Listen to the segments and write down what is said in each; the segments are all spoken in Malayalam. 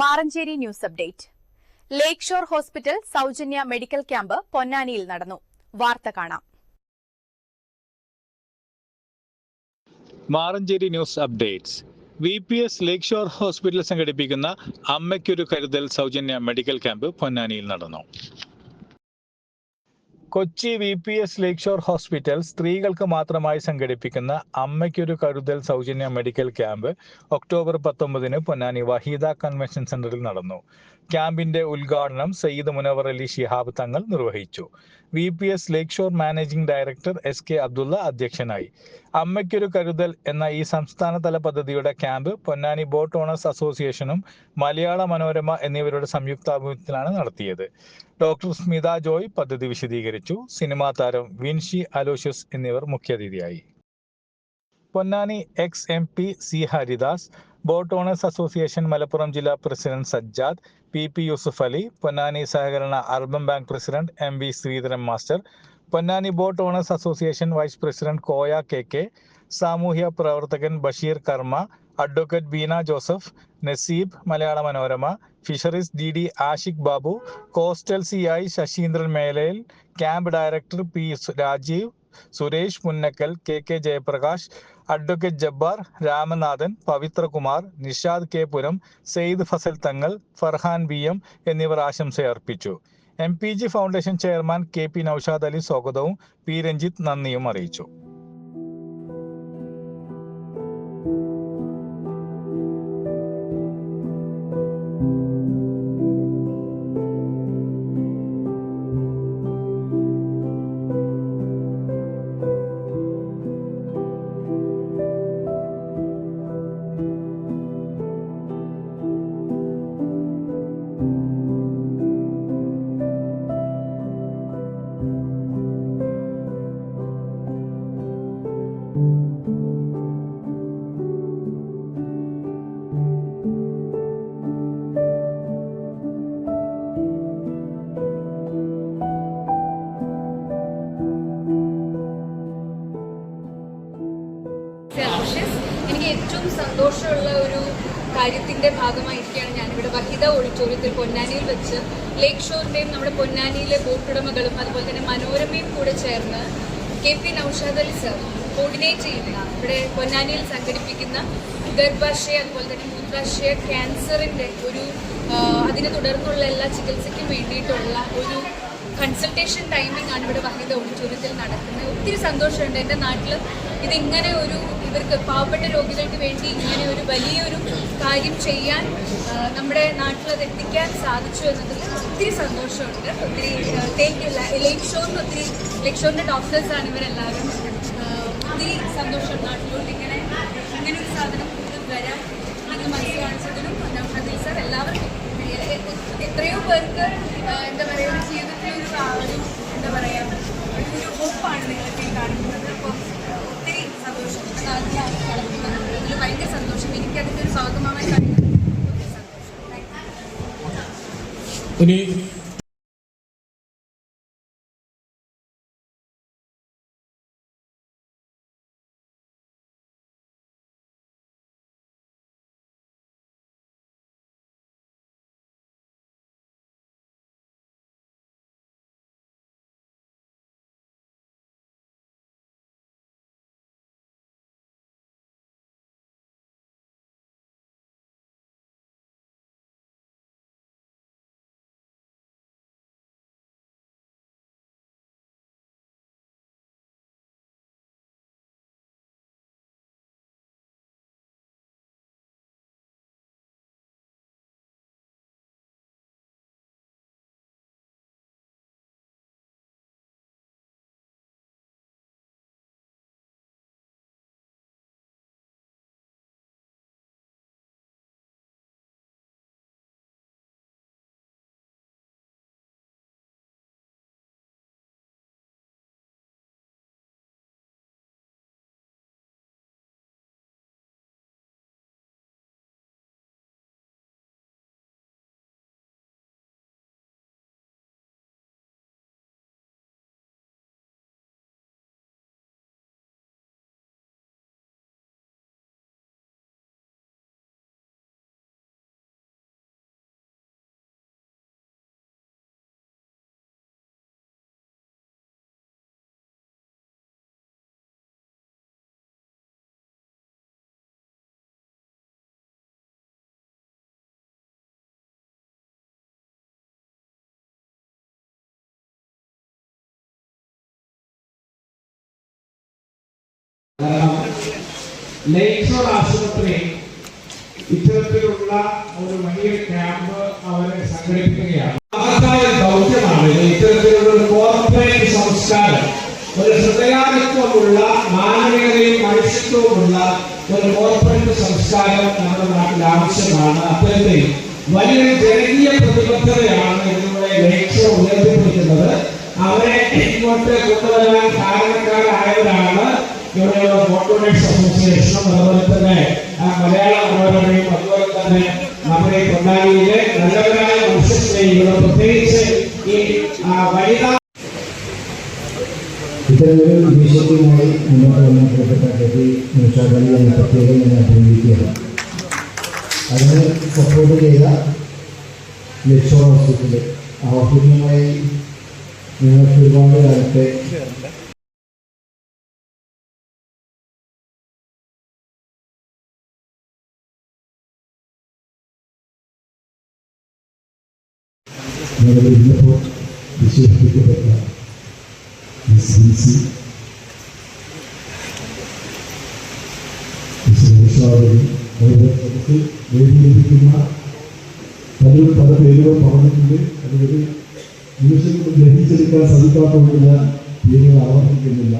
Maranchery news update. Lakeshore hospital സൗജന്യ മെഡിക്കൽ ക്യാമ്പ് പൊന്നാനിയിൽ നടന്നു. വാർത്ത കാണാം. Maranchery news updates. V P S lakeshore hospital സംഘടിപ്പിക്കുന്ന അമ്മയ്ക്കൊരു കരുതൽ സൗജന്യ മെഡിക്കൽ ക്യാമ്പ് പൊന്നാനിയിൽ നടന്നു. Kochi V P S lakeshore hospital സ്ത്രീകൾക്ക് മാത്രമായി സംഘടിപ്പിക്കുന്ന അമ്മയ്ക്കൊരു കരുതൽ സൗജന്യ മെഡിക്കൽ ക്യാമ്പ് ഒക്ടോബർ പത്തൊമ്പതിന് പൊന്നാനി വഹീദ കൺവെൻഷൻ സെന്ററിൽ നടന്നു. ക്യാമ്പിന്റെ ഉദ്ഘാടനം സയ്യിദ് മുനവർ അലി ഷിഹാബ് തങ്ങൾ നിർവഹിച്ചു. V P S lakeshore managing director S K Abdulla അധ്യക്ഷനായി. അമ്മയ്ക്കൊരു കരുതൽ എന്ന ഈ സംസ്ഥാനതല പദ്ധതിയുടെ ക്യാമ്പ് പൊന്നാനി ബോട്ട് ഓണേഴ്സ് അസോസിയേഷനും മലയാള മനോരമ എന്നിവരുടെ സംയുക്താഭിമുഖ്യത്തിലാണ് നടത്തിയത്. ഡോക്ടർ സ്മിത ജോയ് പദ്ധതി വിശദീകരിച്ചു. സിനിമാ താരം വിൻഷി അലോഷ്യസ് എന്നിവർ മുഖ്യാതിഥിയായി. Ponnani ex M P C Haridas boat owners association Malappuram ജില്ലാ president Sajjad P P Yusuf Ali Ponnani സഹകരണ urban bank president M V Sreedharan master Ponnani boat owners association vice president Koya K K സാമൂഹ്യ പ്രവർത്തകൻ Basheer Karma advocate Beena Joseph Naseeb Malayala Manorama fisheries D D Ashiq Babu coastal C I Sasheendran Melayil camp director P Rajeev Suresh Munnakkal K K Jayaprakash advocate Jabbar Ramanathan Pavithrakumar Nishad K Puram Syed Fazal Thangal Farhan B M എന്നിവർ ആശംസയർപ്പിച്ചു. M P G foundation chairman K P Noushad Ali സ്വാഗതവും പി രഞ്ജിത്ത് നന്ദിയും അറിയിച്ചു. ഏറ്റവും സന്തോഷമുള്ള ഒരു കാര്യത്തിന്റെ ഭാഗമായിരിക്കുകയാണ് ഞാനിവിടെ വഹിത ഓഡിറ്റോറിയത്തിൽ പൊന്നാനിയിൽ വെച്ച് ലേക്ക് ഷോറിന്റെയും നമ്മുടെ പൊന്നാനിയിലെ ബോട്ടുടമകളും അതുപോലെ തന്നെ മനോരമയും കൂടെ ചേർന്ന് K P Noushad Ali sir coordinate ചെയ്യുന്ന ഇവിടെ പൊന്നാനിയിൽ സംഘടിപ്പിക്കുന്ന ഗർഭാശയ അതുപോലെ തന്നെ മൂത്രാശയ ക്യാൻസറിന്റെ ഒരു അതിനെ തുടർന്നുള്ള എല്ലാ ചികിത്സയ്ക്കും വേണ്ടിയിട്ടുള്ള ഒരു കൺസൾട്ടേഷൻ ടൈമിംഗ് ആണ് ഇവിടെ വഹിത ഓഡിറ്റോറിയത്തിൽ നടക്കുന്നത്. ഒത്തിരി സന്തോഷമുണ്ട്. എന്റെ നാട്ടിൽ ഇതിങ്ങനെ ഒരു ഇവർക്ക് പാവപ്പെട്ട രോഗികൾക്ക് വേണ്ടി ഇങ്ങനെ ഒരു വലിയൊരു കാര്യം ചെയ്യാൻ നമ്മുടെ നാട്ടിൽ അത് എത്തിക്കാൻ സാധിച്ചു എന്നതിൽ ഒത്തിരി സന്തോഷമുണ്ട്. ഒത്തിരി തേക്ക് ലേക്ക് ഷോറിന് ഒത്തിരി ലേക്ക് ഷോറിന്റെ ഡോക്ടേഴ്സാണ് ഇവരെല്ലാവരും. ഒത്തിരി സന്തോഷം നാട്ടിലോട്ട് ഇങ്ങനെ ഇങ്ങനെ ഒരു സാധനം വരാം വരാൻ മനസ്സിലാണിച്ചതിനും സാർ എല്ലാവർക്കും എത്രയോ പേർക്ക് तुम्हाला ലേക്ഷോർ ആശുപത്രി ഇത്തരത്തിലുള്ള ഒരു വലിയ ക്യാമ്പ് അവരെ സംഘടിപ്പിക്കുകയാണ്. മഹത്തായ ദൗത്യമാണ് ഇത്. ഇത്തരത്തിലുള്ള ഒരു സംസ്കാരം ഒരു ഹൃദയാദിത്വമുള്ള മാനവികതയും മനുഷ്യത്വമുള്ള ഒരു കോർപ്പറേറ്റ് സംസ്കാരം നമ്മുടെ നാട്ടിൽ ആവശ്യമാണ്. അത്തരത്തിൽ വലിയൊരു ജനകീയ പ്രതിബദ്ധതയാണ് ഇതിലൂടെ ലേക്ഷോർ ഉയർത്തിപ്പിടിക്കുന്നത്. അവരെ ഇങ്ങോട്ട് കൊണ്ടുവരാൻ കാരണക്കാരായവരാണ് ഇവിടെയുള്ള ഫോട്ടോണിക്സ് അസോസിയേഷനും അതുപോലെ തന്നെ ആ, മലയാള മനോരമയും അതുപോലെ തന്നെ നമ്മുടെ പൊന്നാനിയിലെ നല്ലവരായ മനുഷ്യസ്നേഹികളും പ്രത്യേകിച്ച് ഈ ആ, വനിതാ ഇത്തരമൊരു വിഷയവുമായി മുന്നോട്ട് വന്ന പ്രിയപ്പെട്ട നിഷാദാനി എന്ന പ്രത്യേകം ഞാൻ അഭിനന്ദിക്കുകയാണ്. അതിന് സപ്പോർട്ട് ചെയ്ത ലക്ഷോ ഹോസ്പിറ്റൽ ഔദ്യോഗികമായി നിങ്ങൾക്ക് ഒരുപാട് കാലത്തെ നിലവിൽ ഇന്നിപ്പോൾ വിശേഷിപ്പിക്കപ്പെട്ട എസ് ബി സി നമുക്ക് വേദി ലഭിക്കുന്ന പലരും പല പേരുകൾ പറഞ്ഞിട്ടുണ്ട് അതുവരെ നിമിഷങ്ങൾ ഗ്രഹിച്ചെടുക്കാൻ സാധിക്കാത്തതുകൊണ്ട് ഞാൻ പേരുകൾ ആവർത്തിക്കുന്നില്ല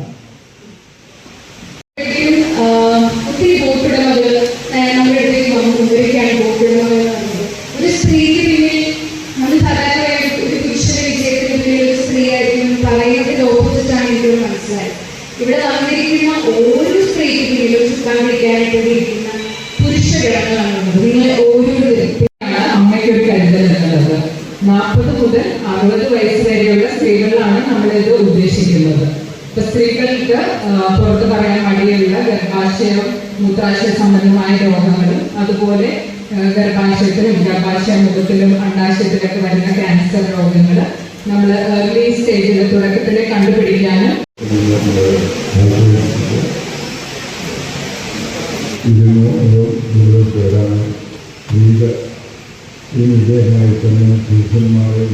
ഒത്തിരി ബോട്ടുടമകൾ പുരുഷ നിങ്ങളെ ഓരോരുത്തരും അമ്മയ്ക്ക് ഒരു കരുതൽ എന്നുള്ളത് നാൽപ്പത് മുതൽ അറുപത് വയസ്സ് വരെയുള്ള സ്ത്രീകളാണ് നമ്മളിത് ഉദ്ദേശിക്കുന്നത്. ഇപ്പൊ സ്ത്രീകൾക്ക് പുറത്ത് പറയാൻ മടിയുള്ള ഗർഭാശയം മൂത്രാശയ സംബന്ധമായ രോഗങ്ങളും അതുപോലെ ഗർഭാശയത്തിലും ഗർഭാശയ മുഖത്തിലും അണ്ടാശയത്തിലൊക്കെ വരുന്ന ക്യാൻസർ രോഗങ്ങൾ നമ്മൾ ഏർലി സ്റ്റേജിൽ തുടക്കത്തിൽ കണ്ടുപിടിക്കാനും ഇരുന്നോ ഒരു കൂടുതൽ പേരാണ്. വിവിധ ഈ വിജയമായി തന്നെ പുരുഷന്മാരെ